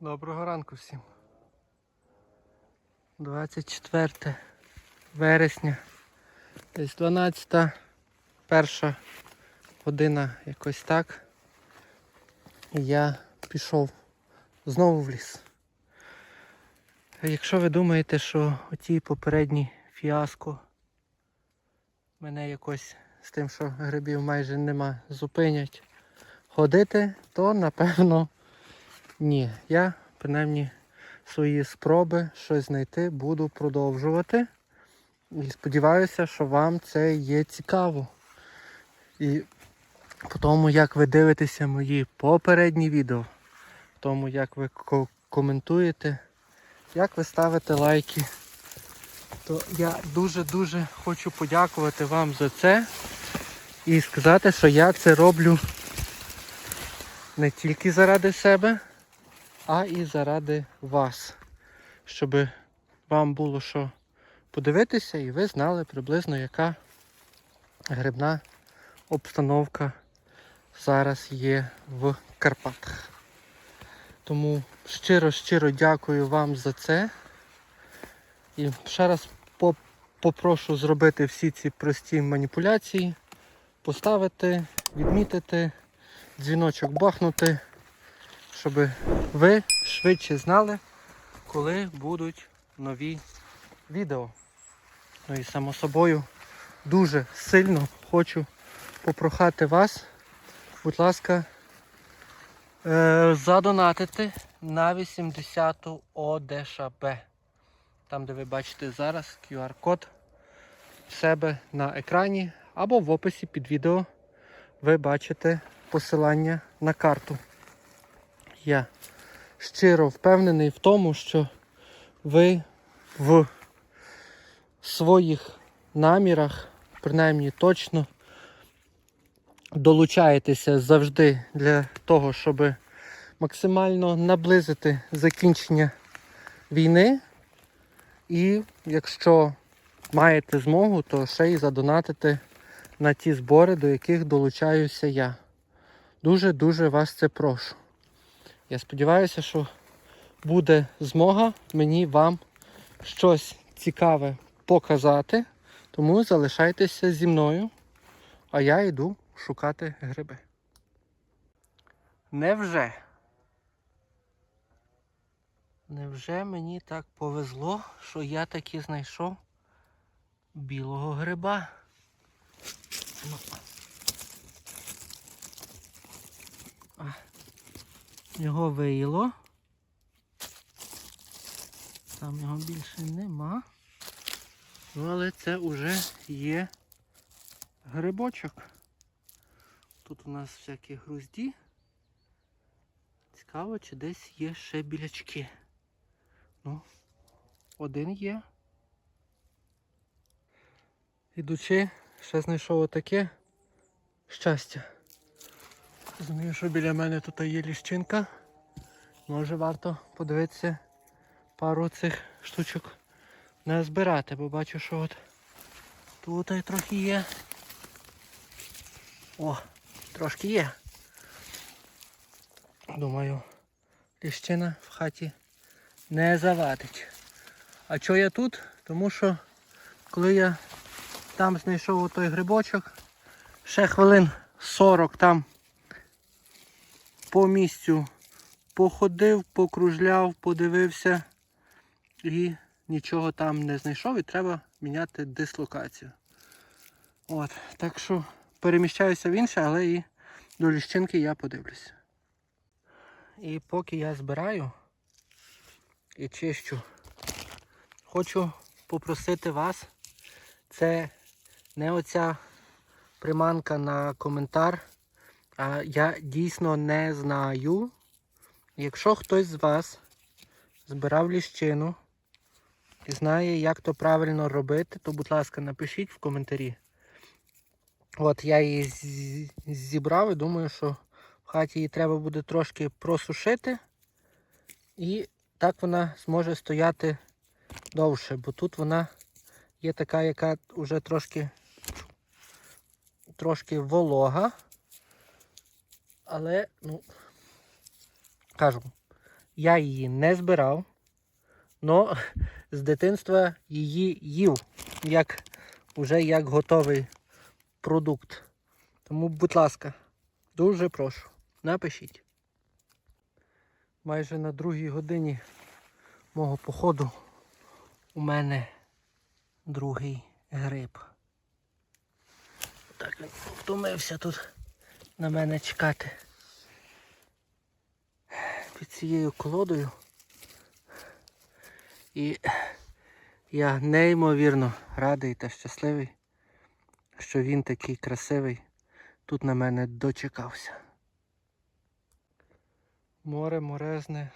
Доброго ранку всім. 24 вересня. Десь 12 перша година якось так. І я пішов знову в ліс. Якщо ви думаєте, що оті попередні фіаско мене якось з тим, що грибів майже нема, зупинять ходити, то напевно ні. Я принаймні свої спроби щось знайти буду продовжувати. І сподіваюся, що вам це є цікаво. І по тому, як ви дивитеся мої попередні відео, по тому, як ви ко- коментуєте, як ви ставите лайки, то я дуже-дуже хочу подякувати вам за це і сказати, що я це роблю не тільки заради себе, а і заради вас. Щоб вам було що подивитися і ви знали приблизно, яка грибна обстановка зараз є в Карпатах. Тому щиро-щиро дякую вам за це. І ще раз попрошу зробити всі ці прості маніпуляції, поставити, відмітити, дзвіночок бахнути, щоб ви швидше знали, коли будуть нові відео. Ну і само собою дуже сильно хочу попрохати вас, будь ласка, е, задонатити на 80-ту ОДШБ. Там, де ви бачите зараз QR-код в себе на екрані або в описі під відео ви бачите посилання на карту. Я щиро впевнений в тому, що ви в своїх намірах, принаймні точно, долучаєтеся завжди для того, щоб максимально наблизити закінчення війни. І якщо маєте змогу, то ще й задонатити на ті збори, до яких долучаюся я. Дуже-дуже вас це прошу. Я сподіваюся, що буде змога мені вам щось цікаве показати. Тому залишайтеся зі мною, а я йду шукати гриби. Невже? Невже мені так повезло, що я таки знайшов білого гриба? Ну. Його виїло. Там його більше нема. Ну, але це вже є грибочок. Тут у нас всякі грузді. Цікаво, чи десь є ще білячки. Ну, один є. Ідучи, ще знайшов отаке щастя. Розумію, що біля мене тут є ліщинка. Може варто подивитися пару цих штучок не збирати, бо бачу, що от тут трохи є. О, трошки є. Думаю, ліщина в хаті не завадить. А чого я тут? Тому що коли я там знайшов той грибочок, ще хвилин 40 там по місцю походив, покружляв, подивився і нічого там не знайшов і треба міняти дислокацію. От, так що переміщаюся в інше, але і до ліщинки я подивлюся. І поки я збираю і чищу, хочу попросити вас, це не оця приманка на коментар, а я дійсно не знаю. Якщо хтось з вас збирав ліщину і знає, як то правильно робити, то, будь ласка, напишіть в коментарі. От я її зібрав і думаю, що в хаті її треба буде трошки просушити. І так вона зможе стояти довше, бо тут вона є така, яка вже трошки, трошки волога. Але, ну, кажу, Я її не збирав, але з дитинства її їв, як, уже як готовий продукт. Тому, будь ласка, дуже прошу, напишіть. Майже на другій годині мого походу у мене другий гриб. Так він втомився тут на мене чекати. Під цією колодою. І я неймовірно радий та щасливий, що він такий красивий тут на мене дочекався. Море морезне,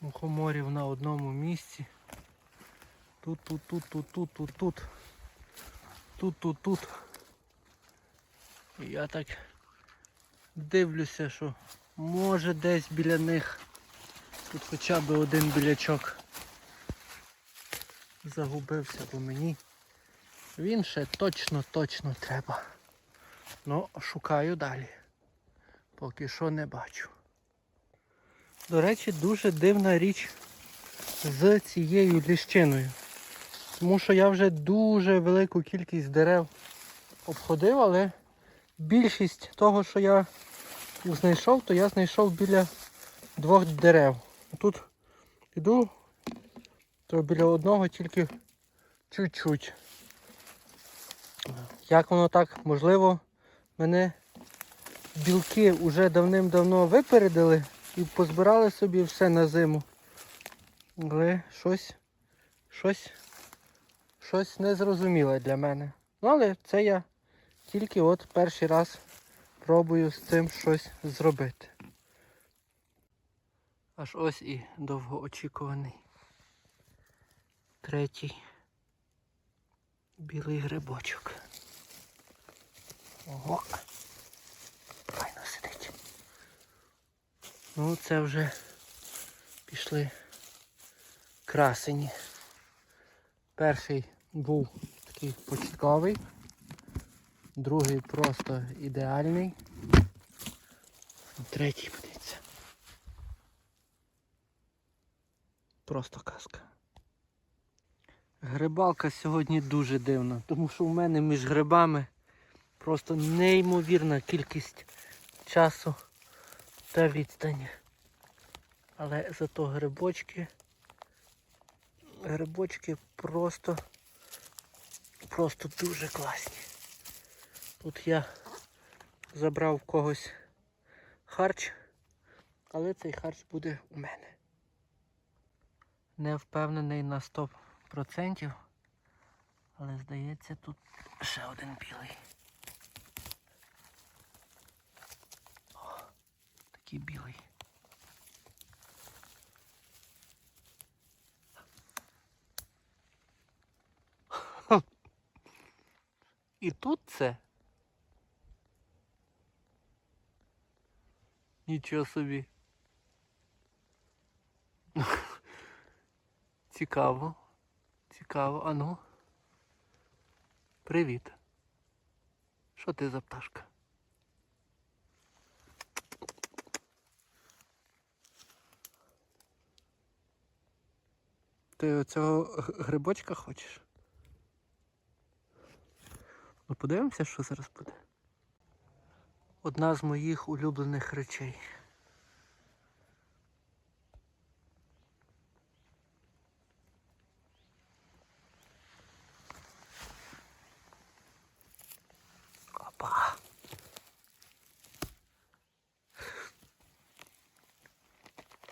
мухоморів на одному місці. Тут, тут, тут, тут, тут, тут, тут. Тут, тут, тут. Я так дивлюся, що може десь біля них тут хоча б один білячок загубився, бо мені він ще точно-точно треба. Ну, шукаю далі. Поки що не бачу. До речі, дуже дивна річ з цією ліщиною. Тому що я вже дуже велику кількість дерев обходив, але більшість того, що я знайшов, то я знайшов біля двох дерев. Тут йду, то біля одного тільки чуть-чуть. Як воно так? Можливо, мене білки вже давним-давно випередили і позбирали собі все на зиму. Але щось, щось, щось незрозуміле для мене. Ну, але це я тільки от перший раз пробую з цим щось зробити. Аж ось і довгоочікуваний третій білий грибочок. Ого. Файно сидить. Ну це вже пішли красені. Перший був такий початковий, другий просто ідеальний. Третій подивіться. Просто казка. Грибалка сьогодні дуже дивна, тому що у мене між грибами просто неймовірна кількість часу та відстані. Але зато грибочки, грибочки просто, просто дуже класні. Тут я забрав в когось харч, але цей харч буде у мене. Не впевнений на 100%, але здається тут ще один білий. О, такий білий. І тут це. Нічого собі. Цікаво. Цікаво. Ану. Привіт. Що ти за пташка? Ти оцього грибочка хочеш? Ну подивимося, що зараз буде. Одна з моїх улюблених речей. Опа.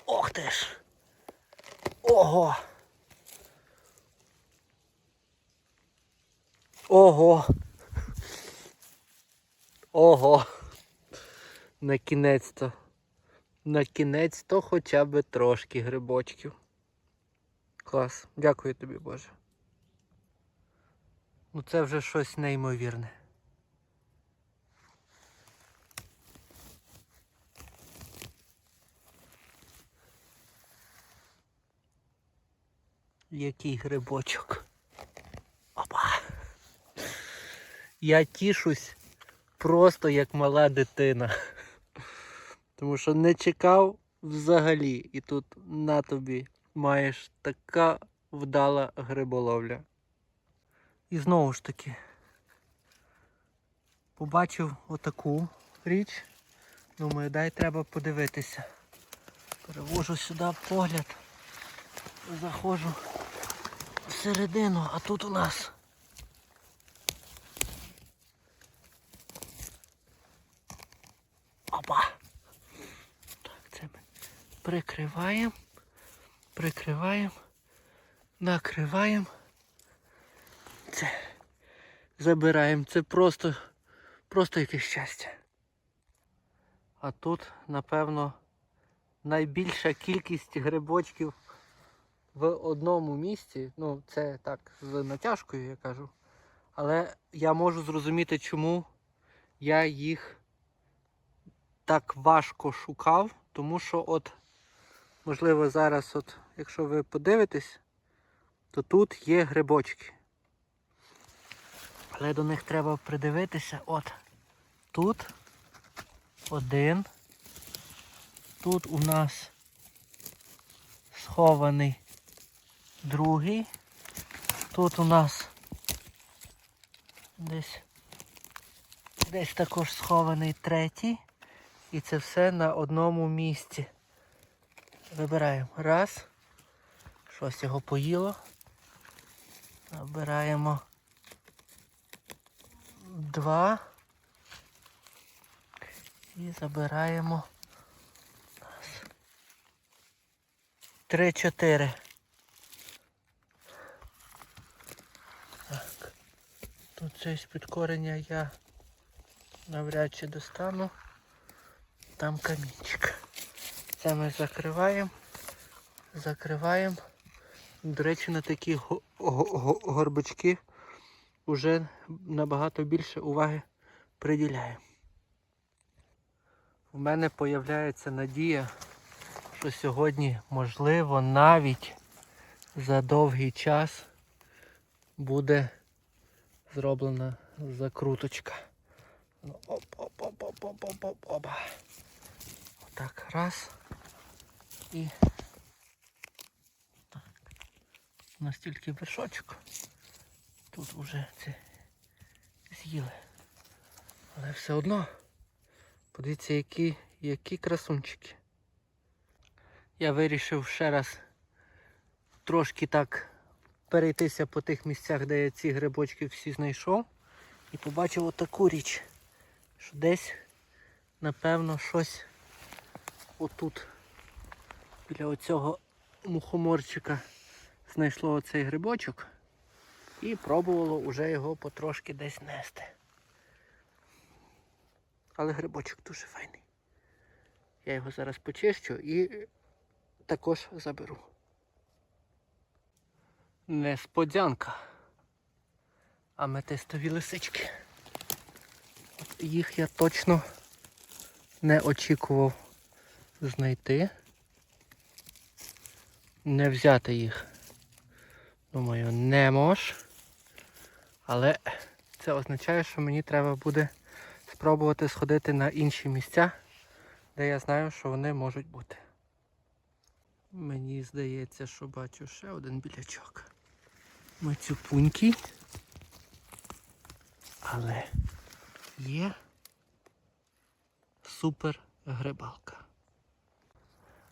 Ох ти ж. Ого. Ого. Ого. На кінець-то. На кінець-то хоча б трошки грибочків. Клас. Дякую тобі, Боже. Ну це вже щось неймовірне. Який грибочок. Опа. Я тішусь просто як мала дитина. Тому що не чекав взагалі. І тут на тобі маєш така вдала гриболовля. І знову ж таки побачив отаку річ. Думаю, дай треба подивитися. Перевожу сюди погляд. Заходжу всередину, а тут у нас. Опа! Так, це ми прикриваємо, прикриваємо, накриваємо. Це забираємо. Це просто, просто якесь щастя. А тут, напевно, найбільша кількість грибочків в одному місці. Ну, це так, з натяжкою я кажу. Але я можу зрозуміти, чому я їх так важко шукав, тому що от, можливо, зараз, от, якщо ви подивитесь, то тут є грибочки. Але до них треба придивитися. От тут один. Тут у нас схований другий. Тут у нас десь десь також схований третій. І це все на одному місці. Вибираємо раз. Щось його поїло. Набираємо два. І забираємо раз. Три-чотири. Так. Тут щось під корення я навряд чи достану. Там камінчик. Це ми закриваємо. Закриваємо. До речі, на такі го- го- го- горбочки вже набагато більше уваги приділяємо. У мене з'являється надія, що сьогодні, можливо, навіть за довгий час буде зроблена закруточка. Ну, оп, оп, оп, оп, оп, оп, оп, оба. Отак, раз. І так. Настільки вершочок. Тут вже це з'їли. Але все одно. Подивіться, які, які красунчики. Я вирішив ще раз трошки так перейтися по тих місцях, де я ці грибочки всі знайшов. І побачив отаку річ, що десь, напевно, щось отут, біля оцього мухоморчика, знайшло оцей грибочок і пробувало вже його потрошки десь нести. Але грибочок дуже файний. Я його зараз почищу і також заберу. Несподянка. Аметистові лисички. Їх я точно не очікував знайти. Не взяти їх. Думаю, не мож. Але це означає, що мені треба буде спробувати сходити на інші місця, де я знаю, що вони можуть бути. Мені здається, що бачу ще один білячок. Мацюпунький. Але є супер грибалка.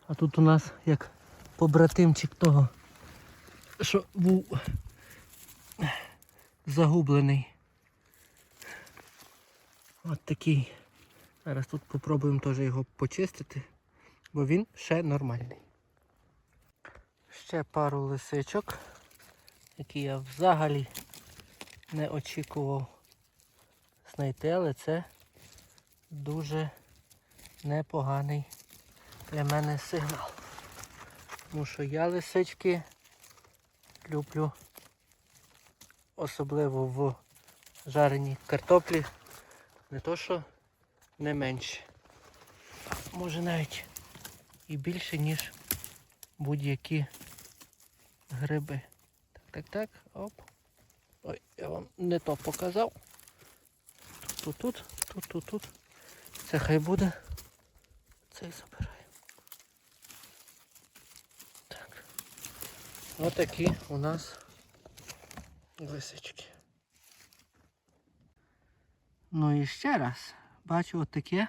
А тут у нас як побратимчик того, що був загублений. От такий. Зараз тут попробуємо теж його почистити, бо він ще нормальний. Ще пару лисичок, які я взагалі не очікував знайти, але це дуже непоганий для мене сигнал. Тому що я лисички люблю особливо в жареній картоплі. Не то що не менше. Може навіть і більше, ніж будь-які гриби. Так, так, так, оп. Ой, я вам не то показав. Тут, тут, тут, тут, тут. Це хай буде. Цей забираю. Отакі у нас лисички. Ну і ще раз, бачу отаке.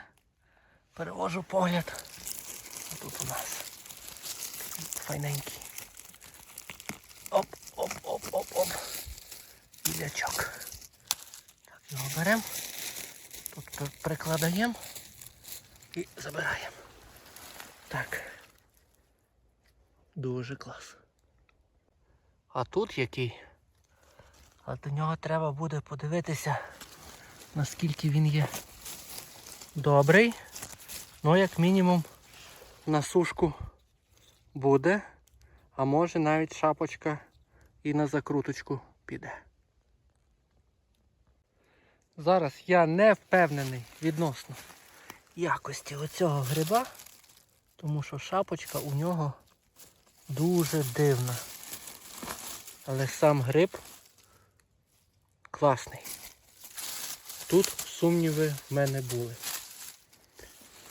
Перевожу погляд. Тут у нас файненький. Оп, оп, оп, оп, оп. Білячок. Так, його беремо. Тут прикладаємо і забираємо. Так. Дуже клас. А тут який? А до нього треба буде подивитися, наскільки він є добрий. Ну, як мінімум, на сушку буде. А може навіть шапочка і на закруточку піде. Зараз я не впевнений відносно якості оцього гриба, тому що шапочка у нього дуже дивна. Але сам гриб класний. Тут сумніви в мене були.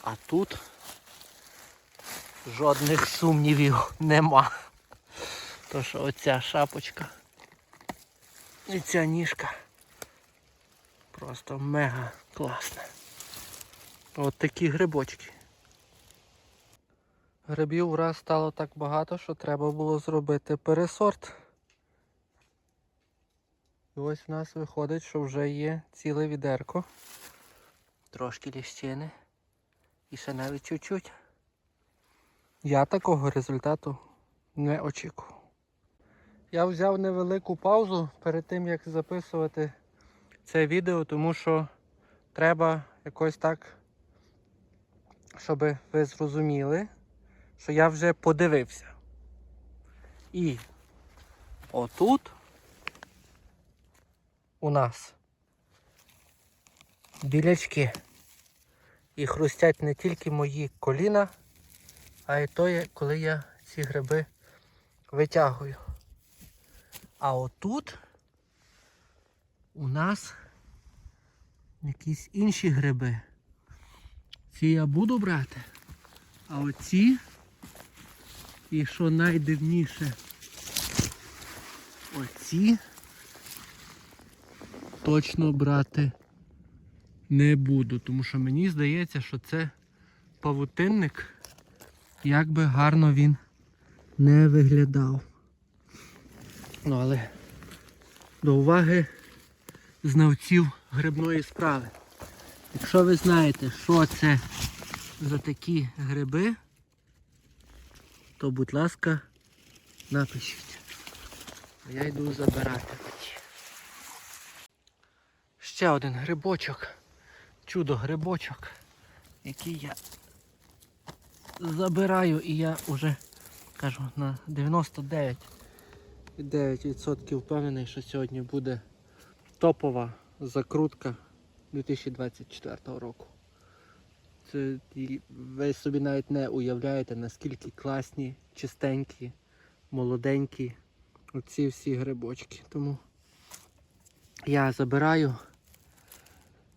А тут жодних сумнівів нема. То що оця шапочка і ця ніжка просто мега класна. От такі грибочки. Грибів враз стало так багато, що треба було зробити пересорт. І ось в нас виходить, що вже є ціле відерко. Трошки ліщини. І ще навіть чуть-чуть. Я такого результату не очікував. Я взяв невелику паузу перед тим, як записувати це відео, тому що треба якось так, щоб ви зрозуміли, що я вже подивився. І отут у нас білячки. І хрустять не тільки мої коліна, а й то, коли я ці гриби витягую. А отут у нас якісь інші гриби. Ці я буду брати. А оці, і що найдивніше, оці точно брати не буду, тому що мені здається, що це павутинник, як би гарно він не виглядав. Ну, але до уваги знавців грибної справи. Якщо ви знаєте, що це за такі гриби, то будь ласка, напишіть. А Я йду забирати. Ще один грибочок. Чудо грибочок, який я забираю і я вже кажу на 99,9% впевнений, що сьогодні буде топова закрутка 2024 року. Це ви собі навіть не уявляєте, наскільки класні, чистенькі, молоденькі оці всі грибочки. Тому я забираю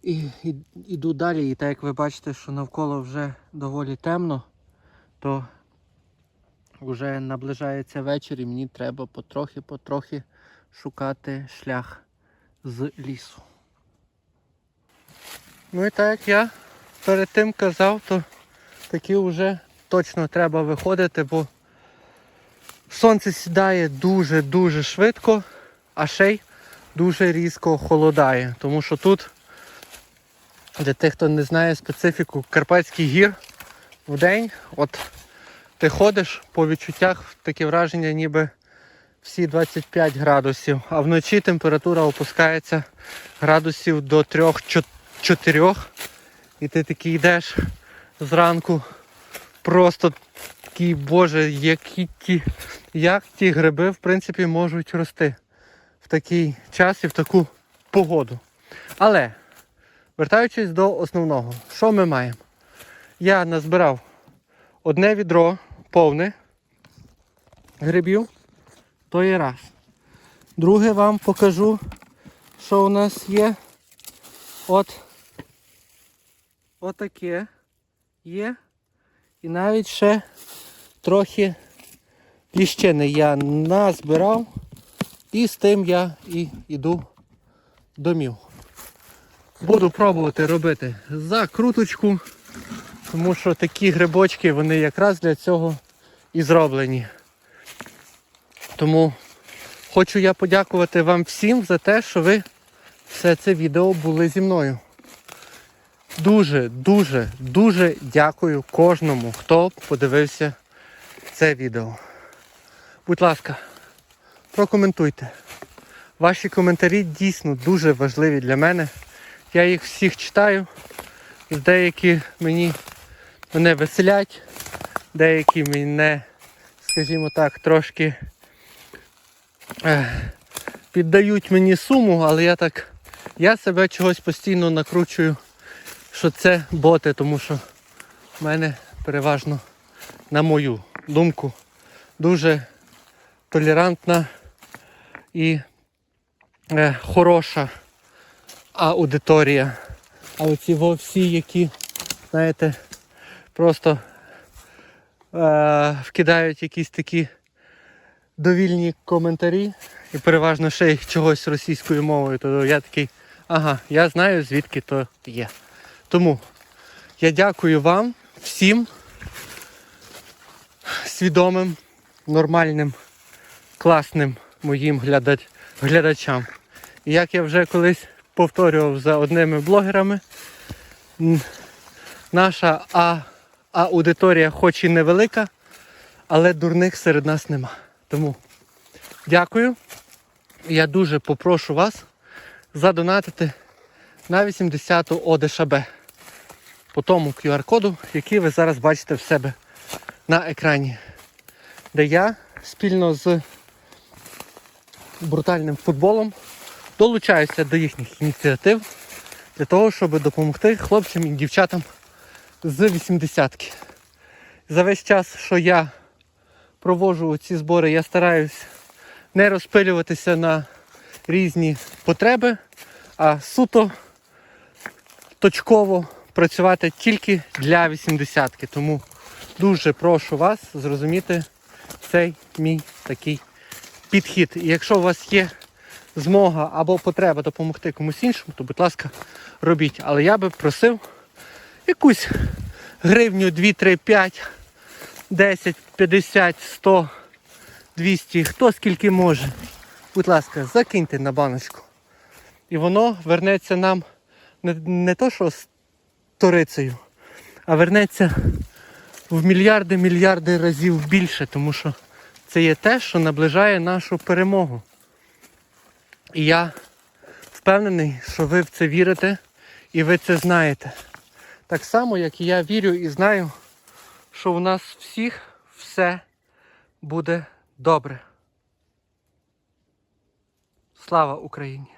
і, і іду далі. І так як ви бачите, що навколо вже доволі темно, то вже наближається вечір і мені треба потрохи-потрохи шукати шлях з лісу. Ну і так як я перед тим казав, то таки вже точно треба виходити, бо сонце сідає дуже-дуже швидко, а ще й дуже різко холодає. Тому що тут, для тих, хто не знає специфіку Карпатських гір, в день, от ти ходиш по відчуттях таке враження, ніби всі 25 градусів, а вночі температура опускається градусів до 3-4. І ти такий йдеш зранку, просто такий, боже, які ті, як ті гриби в принципі можуть рости в такий час і в таку погоду. Але, вертаючись до основного, що ми маємо? Я назбирав одне відро повне грибів, то є раз. Друге вам покажу, що у нас є. От отаке є. І навіть ще трохи ліщини я назбирав. І з тим я і йду домів. Буду пробувати робити закруточку, тому що такі грибочки вони якраз для цього і зроблені. Тому хочу я подякувати вам всім за те, що ви все це відео були зі мною. Дуже, дуже, дуже дякую кожному, хто подивився це відео. Будь ласка, прокоментуйте. Ваші коментарі дійсно дуже важливі для мене. Я їх всіх читаю. Деякі мені мене веселять, деякі мене, скажімо так, трошки е, піддають мені суму, але я так, я себе чогось постійно накручую, що це боти, тому що в мене переважно, на мою думку, дуже толерантна і е, хороша аудиторія. А оці во всі, які, знаєте, просто е, вкидають якісь такі довільні коментарі і переважно ще й чогось російською мовою, то я такий, ага, я знаю звідки то є. Тому я дякую вам всім свідомим, нормальним, класним моїм глядач, глядачам. І як я вже колись повторював за одними блогерами, наша а, аудиторія хоч і невелика, але дурних серед нас нема. Тому дякую. Я дуже попрошу вас задонатити на 80-ту ОДШБ по тому QR-коду, який ви зараз бачите в себе на екрані, де я спільно з брутальним футболом долучаюся до їхніх ініціатив для того, щоб допомогти хлопцям і дівчатам з 80-ки. За весь час, що я проводжу ці збори, я стараюсь не розпилюватися на різні потреби, а суто точково працювати тільки для 80-ки. Тому дуже прошу вас зрозуміти цей мій такий підхід. І якщо у вас є змога або потреба допомогти комусь іншому, то будь ласка, робіть. Але я би просив якусь гривню 2, 3, 5, 10, 50, 100, 200, хто скільки може. Будь ласка, закиньте на баночку. І воно вернеться нам не, не то, що з сторицею, а вернеться в мільярди мільярди разів більше, тому що це є те, що наближає нашу перемогу. І я впевнений, що ви в це вірите і ви це знаєте. Так само, як і я вірю і знаю, що у нас всіх все буде добре. Слава Україні!